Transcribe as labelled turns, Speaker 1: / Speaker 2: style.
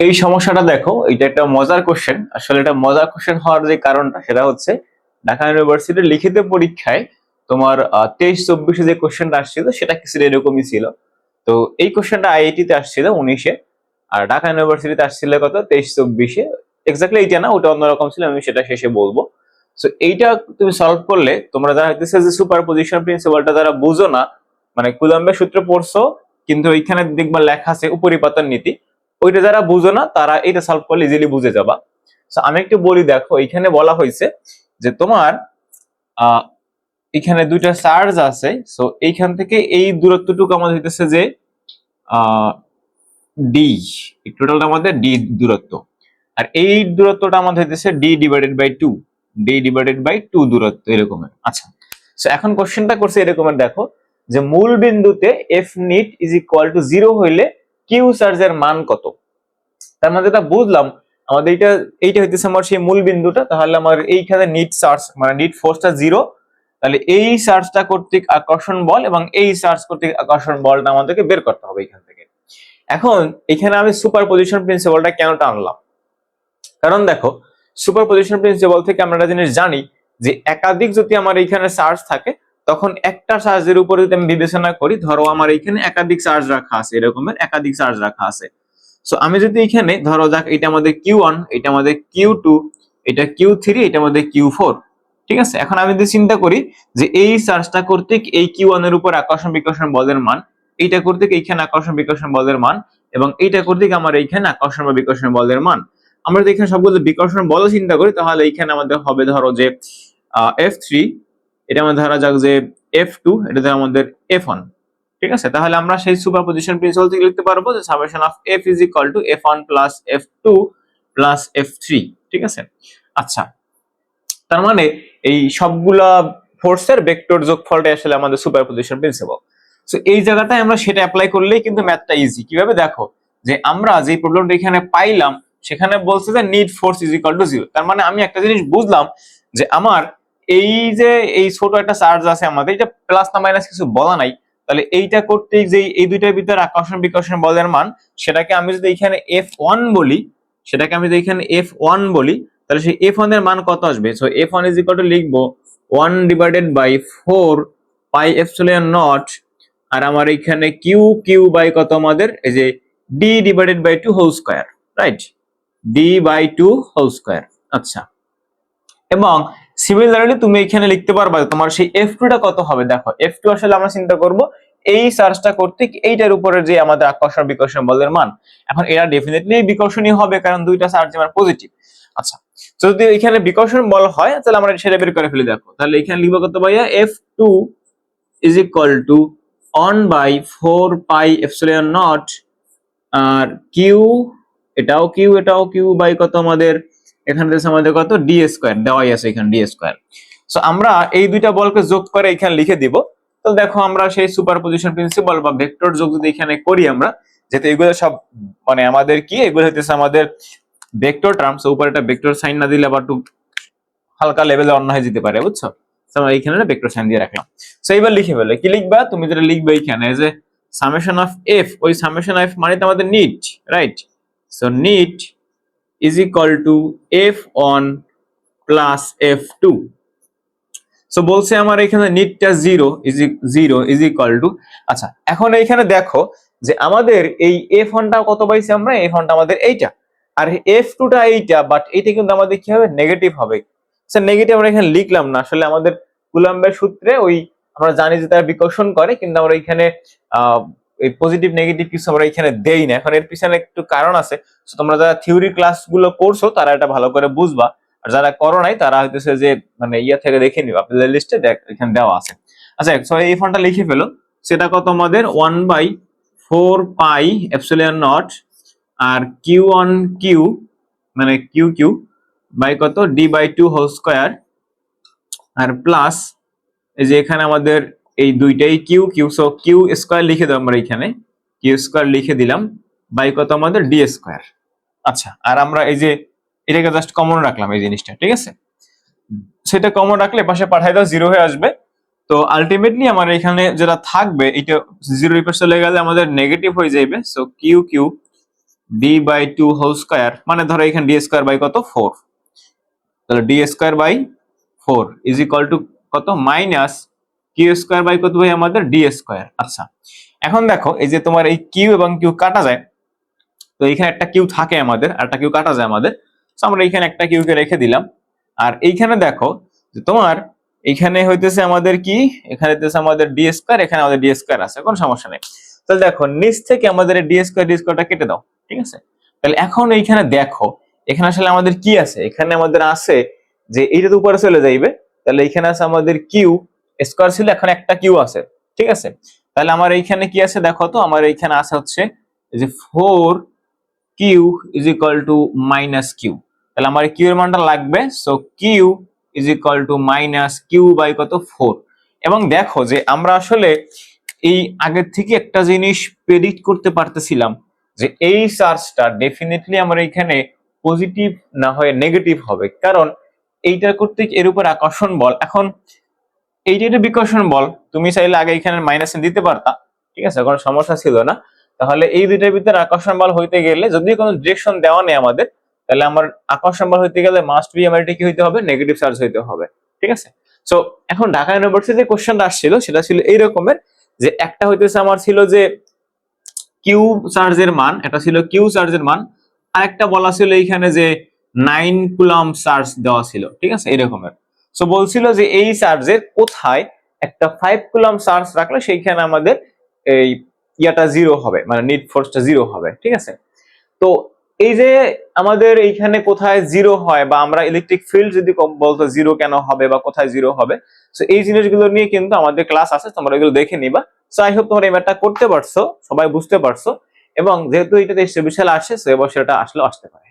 Speaker 1: এই সমস্যাটা দেখো, এটা একটা মজার কোশ্চেন আসলে এটা মজার কোশ্চেন হওয়ার যে কারণটা, সেটা হচ্ছে ঢাকা ইউনিভার্সিটির লিখিত পরীক্ষায় তোমার তেইশ চব্বিশে যে কোশ্চেনটা আসছিল, সেটা কিছু এরকমই ছিল। তো এই কোশ্চেনটা আইআইটি তে আসছিল উনিশে, আর ঢাকা ইউনিভার্সিটিতে আসছিল কত? তেইশ চব্বিশে। এক্স্যাক্টলি এইটা না, ওটা অন্যরকম ছিল, আমি সেটা শেষে বলব। সো এইটা তুমি সলভ করলে, তোমরা যারা হইতেছে যে সুপার পজিশন প্রিন্সিপালটা যারা বুঝো না মানে কুলাম্বের সূত্র পড়ছো, কিন্তু ওইখানে দেখবা লেখা আছে উপরিপাতন নীতি। ওইটা যারা বুঝো না, তারা এটা সলভ করলে ইজিলি বুঝে যাবা। সো আমি একটু বলি, দেখো, এখানে বলা হয়েছে যে তোমার এখানে দুইটা চার্জ আছে। সো এইখান থেকে এই দূরত্বটুকু আমাদের হইতেছে যে ডি টোটালটা আমাদের ডি দূরত্ব। আর এই দূরত্বটা আমাদের হইতেছে d divided by two d divided by two দূরত্ব, এরকমের। আচ্ছা সো এখন কোশ্চেনটা করছে এরকমের, দেখো, যে মূল বিন্দুতে f net is equal to zero হইলে কিউ চার্জের মান কত? তার মানে যেটা বুঝলাম, আমাদের এইটা এইটা হইতেছে আমার সেই মূল বিন্দুটা, তাহলে আমার এইখানে নিট চার্জ মানে নিট ফোর্সটা জিরো তাহলে এই চার্জটা কর্তৃক আকর্ষণ বল এবং এই চার্জ কর্তৃক আকর্ষণ বলটা আমাদেরকে বের করতে হবে এখান থেকে। এখন, এখানে আমি সুপার পজিশন প্রিন্সিপালটা কেন টানলাম কারণ দেখো সুপার পজিশন প্রিন্সিপাল থেকে আমরা একটা জিনিস জানি যে একাধিক যদি আমার এইখানে চার্জ থাকে তখন একটা চার্জের উপরে যদি আমি বিবেচনা করি, ধরো আমার এইখানে একাধিক চার্জ রাখা আছে, এরকমের একাধিক চার্জ রাখা আছে। সো আমি যদি এখানে, ধরো যাক, এটা আমাদের কিউ ওয়ান এটা আমাদের কিউ টু এটা কিউ থ্রি এটা আমাদের কিউ ফোর ঠিক আছে? এখন আমি যদি চিন্তা করি যে এই চার্জটা কর্তৃক এই কিউ ওয়ানের উপর আকর্ষণ বিকর্ষণ বলের মান, এইটা কর্তৃক এইখানে আকর্ষণ বিকর্ষণ বলের মান, এবং এইটা কর্তৃক আমার এইখানে আকর্ষণ বা বিকর্ষণ বলের মান। আমরা যদি এখানে সবগুলো বিকর্ষণ বল চিন্তা করি, তাহলে এইখানে আমাদের হবে, ধরো যে এফ থ্রি এটা আমাদের ধরা যাক যে এফ টু এটা আমাদের এফ ওয়ান ঠিক আছে? তাহলে আমরা সেই সুপার পজিশন প্রিন্সিপাল থেকে লিখতে পারব যে summation of f is equal to f one plus f two plus f three ঠিক আছে? আচ্ছা। তার মানে এই সবগুলা ফোর্সের ভেক্টর যোগফলটাই আসলে আমাদের সুপার পজিশন প্রিন্সিপাল সো এই জায়গাটায় আমরা সেটা অ্যাপ্লাই করলেই কিন্তু ম্যাথটা ইজি কীভাবে? দেখো, যে আমরা যে প্রবলেমটা এখানে পাইলাম, সেখানে বলছে যে net force is equal to zero তার মানে আমি একটা জিনিস বুঝলাম যে আমার এই যে এই ছোট একটা চার্জ আছে আমাদের, এটা প্লাস না মাইনাস কিছু বলা নাই, তাহলে এইটা করতে যে এই দুইটার ভিতরে আকর্ষণ বিকর্ষণ বলের মান, সেটাকে আমি যদি এখানে এফ ওয়ান বলি, সেটাকে আমি যদি এখানে এফ ওয়ান বলি, তাহলে সেই এফ ওয়ানের মান কত আসবে? So f one is equal to লিখব one divided by four pi epsilon naught আর আমার এখানে কিউ কিউ বাই কত আমাদের? এই যে d divided by two whole square right d by two whole square আচ্ছা। এবং সিমিলারলি তুমি এখানে লিখতে পারবা তোমার সেই এফ টা কত হবে? দেখো এফ টু আসলে আমরা চিন্তা করব এই চার্জটা কর্তৃক এইটার উপরে যে আমাদের আকর্ষণ বিকর্ষণ বলের মান। এখন এরা ডেফিনেটলি বিকর্ষণই হবে, কারণ দুইটা চার্জ আমার পজিটিভ আচ্ছা যদি এখানে বিকর্ষণ বল হয়, তাহলে আমরা সেটা বের করে ফেলে, দেখো। তাহলে এখানে লিখব কত ভাইয়া? F two is equal to one by four pi epsilon naught R Q এটাও কিউ এটাও কিউ বাই কত আমাদের? এখানে দিয়েছে আমাদের কত? ডি স্কোয়ার দেওয়াই আছে এখানে ডি স্কোয়ার সো আমরা এই দুইটা বলকে যোগ করে এখানে লিখে দিব। তো দেখো, আমরা সেই সুপার পজিশন প্রিন্সিপাল বা ভেক্টর যোগ যদি এখানে করি আমরা, যেহেতু এগুলো সব মানে আমাদের কি? এগুলো হইতেছে আমাদের ভেক্টর টার্মস উপরে একটা ভেক্টর সাইন না দিলে আবার একটু হালকা লেভেলে অন্য হয়ে যেতে পারে, বুঝছ? আমরা এইখানে ভেক্টর সাইন দিয়ে রাখলাম। সো এবার লিখে ফেলে। কি লিখবা? তুমি যেটা লিখবে এইখানে যে সামেশন অফ এফ ওই সামেশন অফ মানে তো আমাদের net right so net is equal to f1 plus f2 so বলছে আমার এখানে নিটটা zero is zero is equal to আচ্ছা এখন এইখানে দেখো যে আমাদের এই এফ ওয়ানটা কত পাইছি আমরা? এফ ওয়ানটা আমাদের এইটা। আর এফ টুটা এইটা বাট এইটা কিন্তু আমাদের কি হবে? নেগেটিভ হবে। স্যার নেগেটিভ আমরা এখানে লিখলাম না। আসলে আমাদের কুলাম্বের সূত্রে ওই আমরা জানি যে তারা বিকর্ষণ করে, কিন্তু আমরা এখানে এই পজিটিভ নেগেটিভ কিছু আমরা এখানে দেই না। এখন এর পিছনে একটু কারণ আছে। তোমরা যারা থিওরি ক্লাসগুলো করছ, তারা এটা ভালো করে বুঝবা। আর যারা করো নাই, তারা হইতেছে যে মানে ইয়া থেকে দেখে নিবা। প্লে লিস্টে এখানে দেওয়া আছে। আচ্ছা সো এই ফোনটা লিখে ফেলো। সেটা কত আমাদের one by four pi epsilon naught R Q on Q মানে কিউ কিউ বাই কত? D by two whole square R plus এই যে এখানে আমাদের এই দুইটাই q q so q square লিখে দাও আমরা এখানে। কিউ স্কোয়ার লিখে দিলাম। বাই কত আমাদের? ডি স্কোয়ার আচ্ছা আর আমরা এই যে এটাকে জাস্ট কমন রাখলাম এই জিনিসটা, ঠিক আছে? সেটা কমন রাখলে পাশে পাঠাই দাও জিরো হয়ে আসবে। তো আলটিমেটলি আমার এখানে যেটা থাকবে, এটা জিরো রিপার চলে গেলে আমাদের নেগেটিভ হয়ে যাবে so q q d by two whole square মানে ধরো এখানে ডি স্কোয়ার বাই কত? ফোর তাহলে d square by four is equal to কত? মাইনাস কিউ স্কোয়ার বাই কত ভাই আমাদের? ডি স্কোয়ার আচ্ছা এখন দেখো, এই যে তোমার এই কিউ এবং কিউ কাটা যায়, তো এখানে একটা কিউ থাকে আমাদের একটা কিউ কাটা যায় আমাদের। তো আমরা এখানে একটা কিউকে রেখে দিলাম। আর এইখানে দেখো, যে তোমার এখানে হইতেছে আমাদের কি? এখানে হইতেছে আমাদের ডি স্কোয়ার এখানে আমাদের ডি স্কোয়ার আছে, কোনো সমস্যা নেই। তাহলে দেখো, নিচ থেকে আমাদের ডি স্কোয়ার ডি স্কোয়ারটা কেটে দাও, ঠিক আছে? তাহলে এখন এইখানে দেখো, এখানে আসলে আমাদের কি আছে? এখানে আমাদের আছে যে এইটা তো উপরে চলে যাইবে, তাহলে এখানে আছে আমাদের কিউ স্কোয়ার ছিল এখন একটা কিউ আছে, ঠিক আছে? তাহলে আমার এইখানে কি আছে দেখো তো, আমার এইখানে আছে হচ্ছে যে four q is equal to minus q তাহলে আমার কিউ এর মানটা লাগবে so q is equal to minus q by কত? ফোর এবং দেখো যে আমরা আসলে এই আগের থেকে একটা জিনিস প্রেডিক্ট করতে পারতেছিলাম যে এই চার্জটা ডেফিনেটলি আমার এখানে পজিটিভ না হয়ে নেগেটিভ হবে। কারণ এইটার কর্তৃক এর উপর আকর্ষণ বল। এখন এইটা একটা বিকর্ষণ বল, তুমি চাইলে আগে এখানে মাইনাস দিতে পারতা। ঠিক আছে, কোনো সমস্যা ছিল না। তাহলে এই দুইটার ভিতরে আকর্ষণ বল হইতে গেলে যদি কোনো ডিরেকশন দেওয়া নেই আমাদের, তাহলে আমার আকর্ষণ বল হইতে গেলে মাস্ট বি আমার এটা কি হইতে হবে? নেগেটিভ চার্জ হইতে হবে। ঠিক আছে? সো এখন ঢাকা ইউনিভার্সিটি কোশ্চেনটা আসছিল, সেটা ছিল এই রকমের যে একটা হইতেছে আমার ছিল যে কিউ চার্জের মান এটা ছিল কিউ চার্জের মান, আরেকটা বলা ছিল এইখানে যে নাইন কুলাম চার্জ দেওয়া ছিল। ঠিক আছে? এরকমের সো বলছিল যে এই চার্জের কোথায় একটা ফাইভ কুলাম চার্জ রাখলে সেইখানে আমাদের এই ইয়াটা জিরো হবে মানে নিট ফোর্সটা জিরো হবে, ঠিক আছে? তো এই যে আমাদের এইখানে কোথায় জিরো হয় বা আমরা ইলেকট্রিক ফিল্ড যদি বলতো জিরো কেন হবে বা কোথায় জিরো হবে সো এই জিনিসগুলো নিয়ে কিন্তু আমাদের ক্লাস আছে, তোমরা এগুলো দেখে নিবা। সো আই হোপ তোমরা এই ম্যাটটা করতে পারছ, সবাই বুঝতে পারছ, এবং যেহেতু এটাতে বিশাল আসে সো এবার সেটা আসলে আসতে পারে।